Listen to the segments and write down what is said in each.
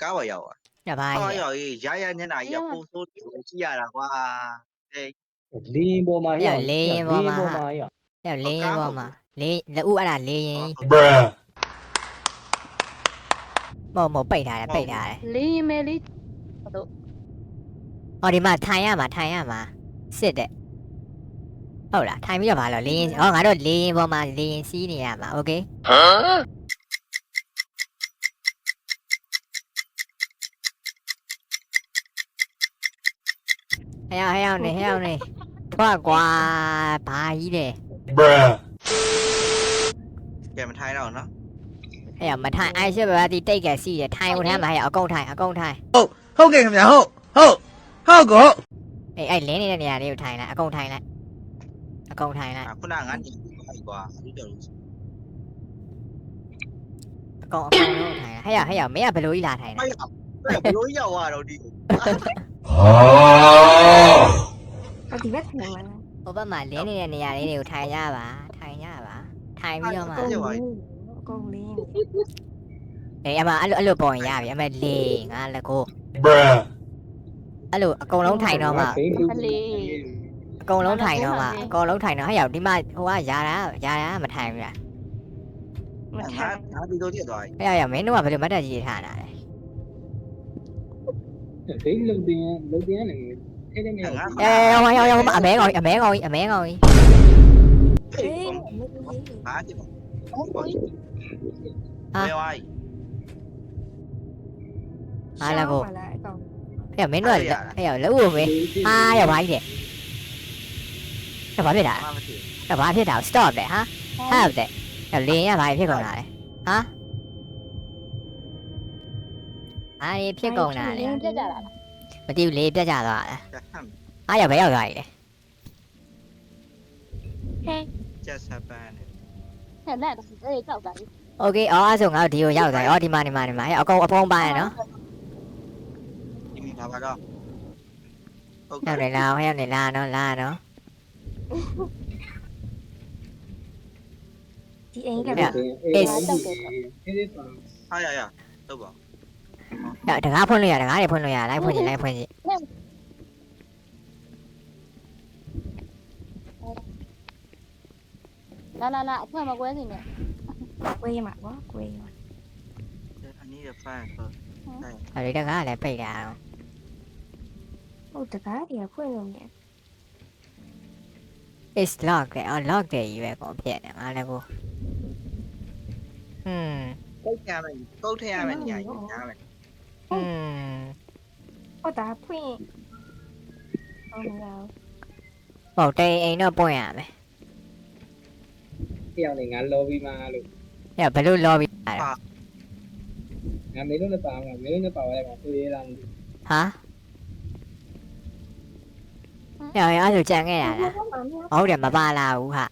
ကားပါရောက်อ่ะ ညဘာ ကား ကြီး ရောက်ရေးရရညနာကြီးကပုံစိုးတယ်ကြည့်ရတာကွာအေး လင်းပေါ်မှာရ လင်းပေါ်မှာ ပေါ်မှာရ ညလေးရင်ပေါ်မှာလေးလက်ဦးအဲ့ဒါလေးရင် Bruh. မဟုတ်မဟုတ်ပိတ်ထားတယ်ပိတ်ထားတယ် လင်းရင်မဲလေးတို့ ဟောဒီမှာထိုင်ရမှာထိုင်ရမှာစစ်တဲ့ဟုတ်လားထိုင်ပြီးတော့ဗာလို့လေးရင်ဟောငါတို့လေးရင်ပေါ်မှာလေးရင်စီးနေရမှာโอเค Huh? heo heo này heo này. Qua qua bài nè kìa mình thay đâu nó. Hay là mình thay ai sẽ bà đi đây cái gì thay một tháng mà hay ở công thay ở công thay. Hậu hậu kìa mình hậu. Hậu hậu của hậu. Ấy ấy lấy này nè đều thay nè. ở công thay nè. ở công thay lại. Cũng à, đang ăn gì? Quá con con thay hay là hay là mấy à phải lối là thay nè. mấy à phải lối dầu à đâu đi. လိုက်ခုနငါနေကွာဒီတော့အကုန်အကုန်လုံးထိုင်လိုက်ဟဲ့ဟဲ့မင်းကဘယ်လိုကြီးလာထိုင်လဲအဲ့ဘလို့ရောက်သွားတော့ဒီ Oh. အဒီဘက်ထိုင်မှာဟိုဘက်မှာလင်းနေတဲ့နေရာလေးတွေကိုထိုင်ကြပါထိုင်ကြပါထိုင်ပြီးတော့မှအကုန်လင်းအေးအမအဲ့လိုအဲ့လိုပုံရင်ရပြီအမလေးငါလည်းကို Bruh. အဲ့လိုအကုန်လုံးထိုင်တော့မှအလေးအကုန်လုံးထိုင်တော့မှအကုန်လုံးထိုင်တော့ဟဲ့ရောက်ဒီမှာဟိုကယာတာယာတာမထိုင်ဘူးလားမငါထိုင်ငါဒီလိုကြည့်သွားပြီဟဲ့ရောက်မင်းတို့ကဘယ်လိုမတ်တက်ကြီးထားတာလဲ tiếng lần tiên lần tiên này thế đấy mày ê không không không ẩm bé ngồi ẩm bé ngồi ẩm bé ngồi hả chứ Mèo à. ai? Ai là cô? Cái mấy người cái ở lỡ về. Ai ở anh nhỉ? Cái bạn biết đã. Cái bạn biết đã stop đấy hả? Have đấy. Cái lý nhà bạn biết còn lại. Hả? အားရဖြစ်ကုန်တာလေ လင်းပြကြတာလား မသိဘူးလေပြတ်ကြသွားတယ် ဟမ် အားရောက်ပဲရောက်သွားပြီလေ just happen ဟဲ့လက်အဲ့ကြောက်တာ โอเคအော်အဲ့ဆိုငါတို့ဒီကိုရောက်သွားပြီအော်ဒီမှာဒီမှာဒီမှာဟဲ့အကုန်အဖုံးပါရနော် ဒီမှာပါတော့ဟုတ် ရောက်နေလားဟဲ့ရောက်နေလားနော်လာနော် ဒီအိမ်က အဲ့ဒါအဲ့ဒါ ဟာရရတော့ပါ ဟဲ့ တကားဖွင့်လို့ရတကားတွေဖွင့်လို့ရလိုက်ဖွင့်ကြည့်လိုက်ဖွင့်ကြည့်လာလာလာအဖွင့်မကွဲစီနဲ့ကွဲရမှာကွာကွဲရမှာအနည်းရဖိုင်ဆိုဟဲ့ဒီတကားကလည်းပိတ်တာတော့ဟုတ်တကားတွေကဖွင့်လို့နေ is lock တဲ့အော် lock တဲ့ကြီးပဲကုန်ဖြစ်နေငါလည်းကိုဟွန်းကုတ်ရမယ်ကုတ်ထရ မယ်နေရာကြီးညားမယ်ဟွန်းဟုတ်တာဖွင့်ဟုတ်မလားဟုတ်တိန်အိမ်တော့ပွင့်ရမယ်ပြောင်းနေငါ lobby မှာလို့ဟဲ့ဘယ်လို lobby လဲငါမင်းတို့နဲ့ပါမှာမင်းတို့နဲ့ပါသွားတယ်မှာတွေ့ရလားမသိဟာဟဲ့အဲ့ဒါဆိုကြံခဲ့ရလားဟုတ်တယ်မပါလာဘူးဟာ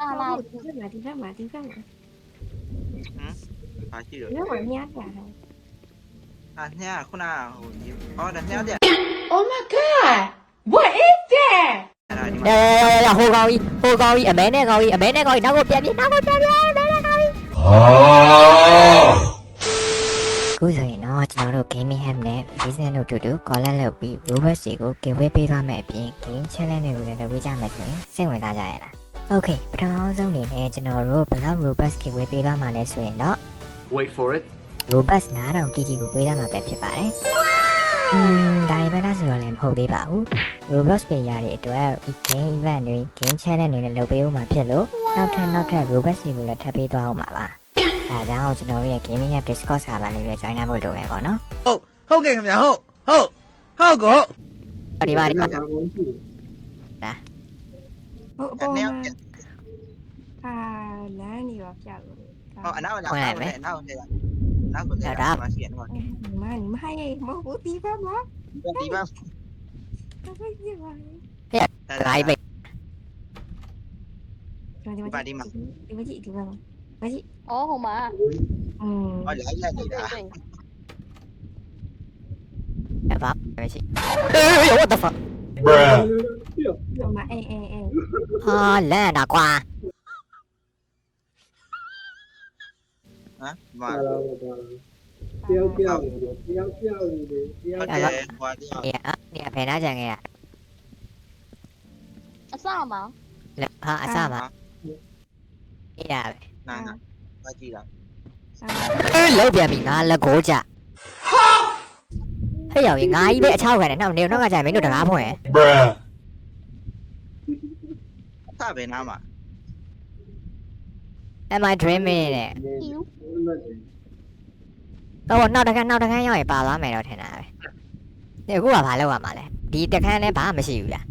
အာလာဒီဘက်မှာဒီဘက်မှာဒီဘက်မှာ ဘာရှိတော့ဒီဘက်မှာညပြတာအာညာခုနဟိုဒီဟောဒါညာတဲ့ Oh my god! What is that? အဲ့ဒါဒီရမှာရရဟိုကောင်ကြီးဟိုကောင်ကြီးအမဲနဲ့ကောင်ကြီးအမဲနဲ့ကောင်ကြီးနောက်ကိုပြန်ပြေးနောက်ကိုပြန်ပြေးအမဲနဲ့ကောင်ကြီး Oh. ခုဆိုရင်တော့ကျွန်တော်တို့ gaming ham နဲ့ business တို့တူတူ collab လုပ်ပြီး robot စီကို giveaway ပေးသွားမယ်အပြင် game challenge တွေကိုလည်းလုပ်ပေးကြမယ်ဆိုရင်စိတ်ဝင်စားကြရလား Okay ပထမဆုံးအနေနဲ့ကျွန်တော်တို့ဘယ်လောက် robot giveaway ပေးသွားမှာလဲဆိုရင်တော့ wait for it robot 9000 TT ကိုပေးသွားမှာပဲဖြစ်ပါတယ်อืมဒါပေမဲ့ဆိုတော့လည်းမဟုတ်သေးပါဘူး robot player တွေအတွက် game event တွေ game challenge တွေလည်းလုပ်ပေးဦးမှာဖြစ်လို့နောက်ထပ်နောက်ထပ် robot စီကိုလည်းထပ်ပေးသွားအောင်ပါပါဒါကြောင့်ကျွန်တော်တို့ရဲ့ gaming app Discord server လေးကို join လုပ်ဖို့လိုပဲပေါ့နော်ဟုတ်ကဲ့ခင်ဗျာဟုတ်ဟုတ်ဟုတ်ကောဒီပါဒီပါဟုတ်အအဲ့ပေါ်နေမှာအာလမ်းနေပါပြလို့ அண்ணாவை lại mày rồi. Đi mà đi mà đi mà chị đi mà. mà chị ồ không mà ừ. Lại là gì? Đã đã vấp mày chị. What the fuck? Mà e e e à lẽ đã qua. Ha? Malu. Piau piau ini, piau piau ini, piau. Pakai kuat dia. Ya, ni apa aja ni ya? Asama. Ha, asama. Iya. Nah, nah. Lagi lah. Lâu bia mình ngon là cố chả. Thế giờ mình ngay bé sao phải này nào nếu nó ra chạy mấy đồ đá phổi. Bruh. Sao về nào mà? Am I dreaming နဲ့ဟီယူတော့နောက်တစ်ခါနောက်တစ်ခါရောက်ရင်ပါသွားမယ်တော့ထင်တာပဲဒီအခုကဘာလုပ်ရမှာလဲဒီတခန်းလည်းဘာမှမရှိဘူးလား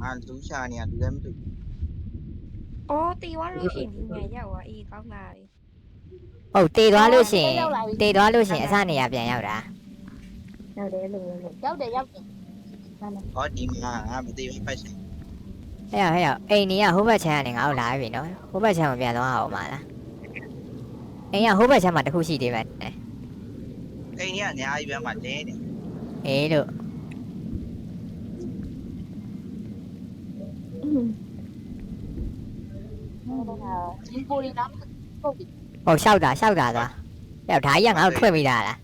ငါလူရှာနေရလူလည်းမတွေ့အော်တီဝါလို့ရှိရင်ဒီငယ်ရောက်သွားအေးကောင်းတာလေဟုတ်တည်သွားလို့ရှိရင်တည်သွားလို့ရှိရင်အစနေရပြန်ရောက်တာရောက်တယ်လို့ရောက်တယ်ရောက်တယ်ဟောဒီမှာငါမသိဘူးပိုက်ဆိုင် ဟဲ့ဟဲ့အိမ်ကြီးကဟိုဘက်ချမ်းကနေငါ့ကိုလာပြီနော်ဟိုဘက်ချမ်းကိုပြန်သွားအောင်ပါလားအိမ်ကဟိုဘက်ချမ်းမှာတစ်ခုရှိသေးပဲအိမ်ကြီးကအများကြီးပဲမှာလဲနေအေးလို့ဒီပိုလီနာပုတ်ပြီဟုတ်ရှောက်တာရှောက်တာသွားဟဲ့ဒါကြီးကငါ့ကိုထွက်မိတာလား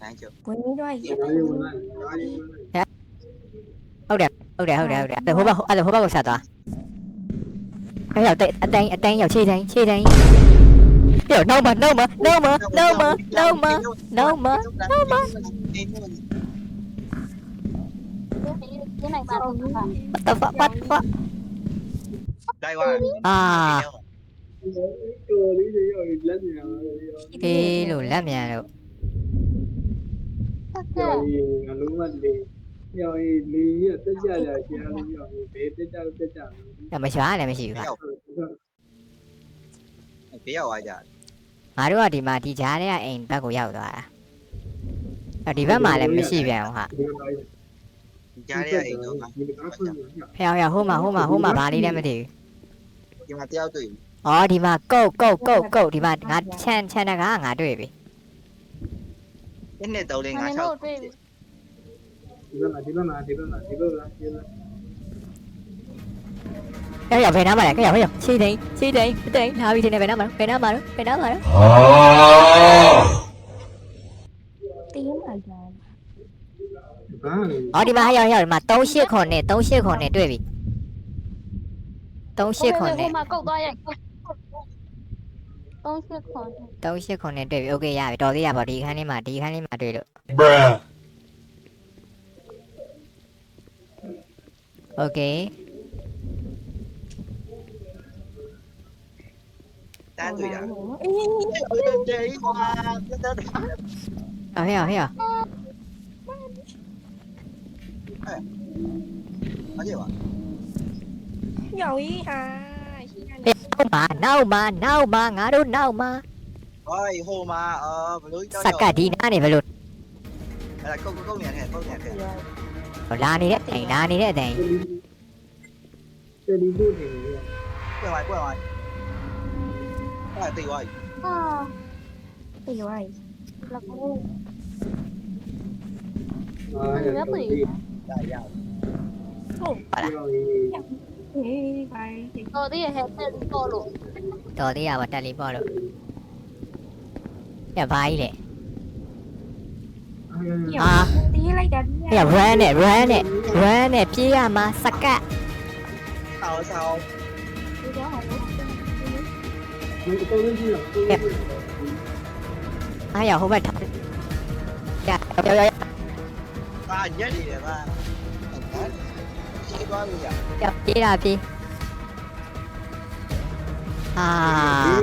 တိုင်းချုပ်ဝင်ပြီးတော့ရေဒါလေးဝင်လာဒါလေးဝင်လာဟုတ်တယ် 그래 그래 그래. 네, 호박 아, 네, 호박으로 사다. Cái đầu tiên à, anh đang à, anh đang vào chi đang chi đang. Giờ đâu mà đâu mà đâu mà đâu mà đâu mà đâu mà đâu mà. What the fuck what fuck. Đây qua. À. Đi lùi lắm nhà rồi. Rồi, đúng rồi. အောင်ရောအေးလို့လက်မြန်လို့ဟုတ်ကဲ့တော်လေးငါလုံးဝလေးရောင်းလေးလေးရတက်ကြကြရှာလို့ရောဘယ်တက်ကြတက်ကြဒါမရွာလည်းမရှိဘူးခါဘေးရောက်သွားကြငါတို့ကဒီမှာဒီကြားထဲကအိမ်ဘက်ကိုရောက်သွားတာအဲ့ဒီဘက်မှာလည်းမရှိပြန်ဘူးဟာကြားရအိမ်တော့ဒီကားဖွင့်ရဖျောက်ဖျောက်ဟိုမှာဟိုမှာဟိုမှာဘာလေးလည်းမသိဘူးဒီမှာတယောက်တွေ့။အော်ဒီမှာကုတ်ကုတ်ကုတ်ကုတ်ဒီမှာငါချန်ချန်တကားငါတွေ့ပြီ1နှစ်3 4ငါ5တို့6တွေ့ပြီ ဒီဘက်မှာဒီဘက်မှာဒီဘက်မှာဒီဘက်မှာဒီဘက်။အဲ့ရောက်ဘယ်နားမှာလဲ။အဲ့ရောက်ဟဲ့ရောက်ခြေတိုင်းခြေတိုင်းအတိုင်းလာပြီထင်တယ်ဘယ်နားမှာလဲဘယ်နားမှာလဲဘယ်နားမှာလဲ oh, တင်းမှာကြာဘာလဲ။အော်ဒီမှာဟဲ့ရောက်ဟဲ့ရောက်ဒီမှာ38ခွန်နဲ့38ခွန်နဲ့တွေ့ပြီ။38ခွန်ဟိုနဲ့မှာကုတ်သွားရိုက်သုံးရှစ်ခွန်38ခွန်နဲ့တွေ့ပြီ။ Okay ရပြီတော်သေးရပါဒီခန်းလေးမှာဒီခန်းလေးမှာတွေ့လို့ bruh, Okey. 딴 소리야. 어쩐지 이거야. 아, 해요, 해요. 아니야. Rồi à. Đâu mà, đâu mà, đâu mà, ngã đun đâu mà. Ôi, hô mà, ờ, lưới cho. Sakadina này phải lụt. Là câu câu nhạc này, câu nhạc này. நானிடத்தை நானிடத்தை Chơi đi vui thì Quay hoài, quay hoài Quay hoài, tì hoài à, Tì hoài Là cô. Tì rất tì Đại giàu தோதியா பட்டாலி போடும் பாயிலே ஆ いや、ウェネ、ウェネ、ウェネ、ピアまさか。Sao sao? Dạ. Ai giờ không phải thật. Dạ, dạ, dạ. dạ. Ta nhớ đi rồi ta. Dạ, chị là À.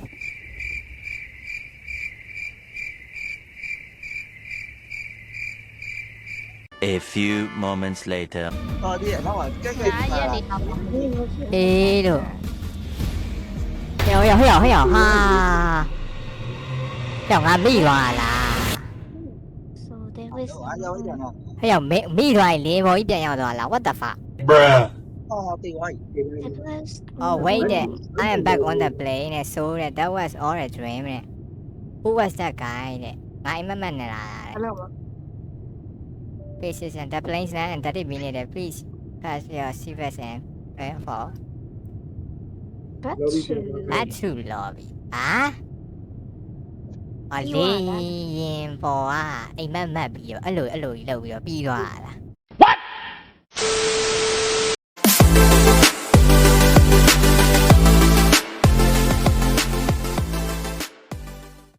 A few moments later. Hello. Hiểu hiểu hiểu hiểu ha. Hiểu là mi loài là. Hiểu mi mi loài lì vô ít đèo rồi là what the fuck. Bruh. Oh wait, eh. there. I am back on the plane. I saw that that was all a dream. Eh. Who was that guy? I remember that. မ်မက်မက်နေလားတဲ့ Hello. Please and the plane's land and 30 minutes please pass your seatbelt and wait for But Lobby to back to lobby ဟာအလေးရင်ပေါ်อ่ะအိမ်မက်မက်ပြီးတော့အဲ့လိုအဲ့လိုကြီးလုပ်ပြီးတော့ပြီးသွားတာလား